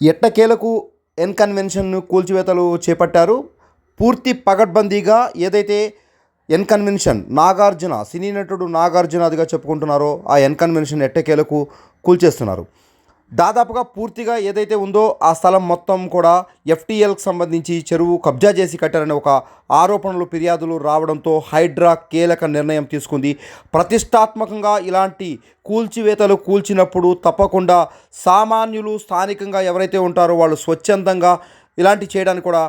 ఎట్టకేలకు ఎన్కన్వెన్షన్ను కూల్చివేతలు చేపట్టారు? పూర్తి పగడ్బందీగా ఏదైతే ఎన్ కన్వెన్షన్ నాగార్జున సినీ నటుడు నాగార్జున అదిగా చెప్పుకుంటున్నారో ఆ ఎన్ కన్వెన్షన్ ఎట్టకేలకు కూల్చేస్తున్నారు. దాదాపుగా పూర్తిగా ఏదైతే ఉందో ఆ స్థలం మొత్తం కూడా ఎఫ్టీఎల్కి సంబంధించి చెరువు కబ్జా చేసి కట్టారనే ఒక ఆరోపణలు ఫిర్యాదులు రావడంతో హైడ్రా కీలక నిర్ణయం తీసుకుంది. ప్రతిష్టాత్మకంగా ఇలాంటి కూల్చివేతలు కూల్చినప్పుడు తప్పకుండా సామాన్యులు స్థానికంగా ఎవరైతే ఉంటారో వాళ్ళు స్వచ్ఛందంగా ఇలాంటి చేయడానికి కూడా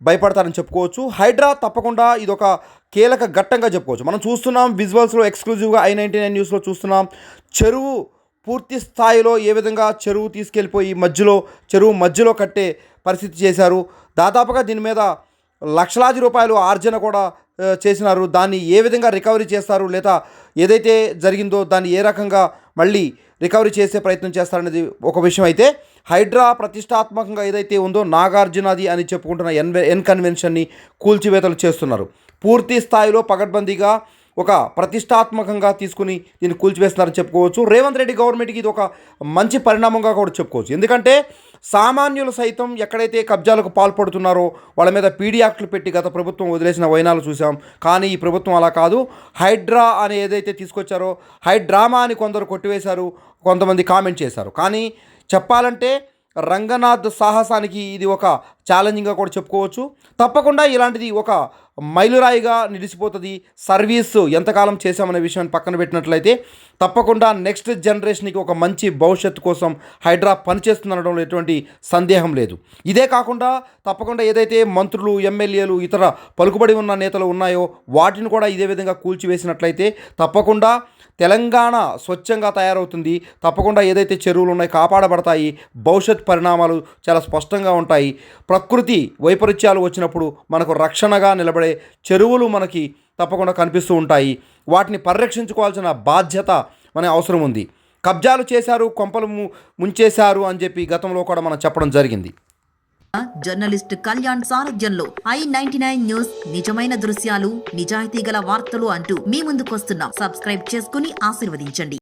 భయపడతారని చెప్పుకోవచ్చు. హైడ్రా తప్పకుండా ఇది ఒక కీలక ఘట్టంగా చెప్పుకోవచ్చు. మనం చూస్తున్నాం విజువల్స్లో ఎక్స్క్లూజివ్గా ఐ నైంటీ నైన్ న్యూస్లో చూస్తున్నాం చెరువు పూర్తి స్థాయిలో ఏ విధంగా చెరువు తీసుకెళ్ళిపోయి మధ్యలో చెరువు మధ్యలో కట్టే పరిస్థితి చేశారు. దాదాపుగా దీని మీద లక్షలాది రూపాయలు ఆర్జన కూడా చేసినారు. దాన్ని ఏ విధంగా రికవరీ చేస్తారు లేదా ఏదైతే జరిగిందో దాన్ని ఏ రకంగా మళ్ళీ రికవరీ చేసే ప్రయత్నం చేస్తారనేది ఒక విషయం అయితే హైడ్రా ప్రతిష్టాత్మకంగా ఏదైతే ఉందో నాగార్జునది అని చెప్పుకుంటున్న ఎన్ ఎన్ కన్వెన్షన్ని కూల్చివేతలు చేస్తున్నారు. పూర్తి స్థాయిలో పగడ్బందీగా ఒక ప్రతిష్టాత్మకంగా తీసుకుని దీన్ని కూల్చివేస్తున్నారని చెప్పుకోవచ్చు. రేవంత్ రెడ్డి గవర్నమెంట్కి ఇది ఒక మంచి పరిణామంగా కూడా చెప్పుకోవచ్చు. ఎందుకంటే సామాన్యులు సైతం ఎక్కడైతే కబ్జాలకు పాల్పడుతున్నారో వాళ్ళ మీద పీడీ యాక్ట్లు పెట్టి గత ప్రభుత్వం వదిలేసిన వైనాలు చూసాం. కానీ ఈ ప్రభుత్వం అలా కాదు. హైడ్రా అని ఏదైతే తీసుకొచ్చారో హైడ్రామా అని కొందరు కొట్టివేశారు కొంతమంది కామెంట్ చేశారు. కానీ చెప్పాలంటే రంగనాథ్ సాహసానికి ఇది ఒక ఛాలెంజింగ్గా కూడా చెప్పుకోవచ్చు. తప్పకుండా ఇలాంటిది ఒక మైలురాయిగా నిలిచిపోతుంది. సర్వీస్ ఎంతకాలం చేశామనే విషయాన్ని పక్కన పెట్టినట్లయితే తప్పకుండా నెక్స్ట్ జనరేషన్కి ఒక మంచి భవిష్యత్తు కోసం హైడ్రా పనిచేస్తుందనడంలో ఎటువంటి సందేహం లేదు. ఇదే కాకుండా తప్పకుండా ఏదైతే మంత్రులు ఎమ్మెల్యేలు ఇతర పలుకుబడి ఉన్న నేతలు ఉన్నాయో వాటిని కూడా ఇదే విధంగా కూల్చివేసినట్లయితే తప్పకుండా తెలంగాణ స్వచ్ఛంగా తయారవుతుంది. తప్పకుండా ఏదైతే చెరువులు ఉన్నాయో కాపాడబడతాయి. భవిష్యత్ పరిణామాలు చాలా స్పష్టంగా ఉంటాయి. ప్రకృతి వైపరీత్యాలు వచ్చినప్పుడు మనకు రక్షణగా నిలబడే చెరువులు మనకి తప్పకుండా కనిపిస్తూ ఉంటాయి. వాటిని పరిరక్షించుకోవాల్సిన బాధ్యత మన అవసరం ఉంది. కబ్జాలు చేశారు కొంపలు ముంచేశారు అని చెప్పి గతంలో కూడా మనం చెప్పడం జరిగింది. జర్నలిస్ట్ కళ్యాణ్ సారథ్యంలో ఐ నైన్టీ నైన్ న్యూస్ నిజమైన దృశ్యాలు నిజాయితీ గల వార్తలు అంటూ మీ ముందుకొస్తున్నాం. సబ్స్క్రైబ్ చేసుకుని ఆశీర్వదించండి.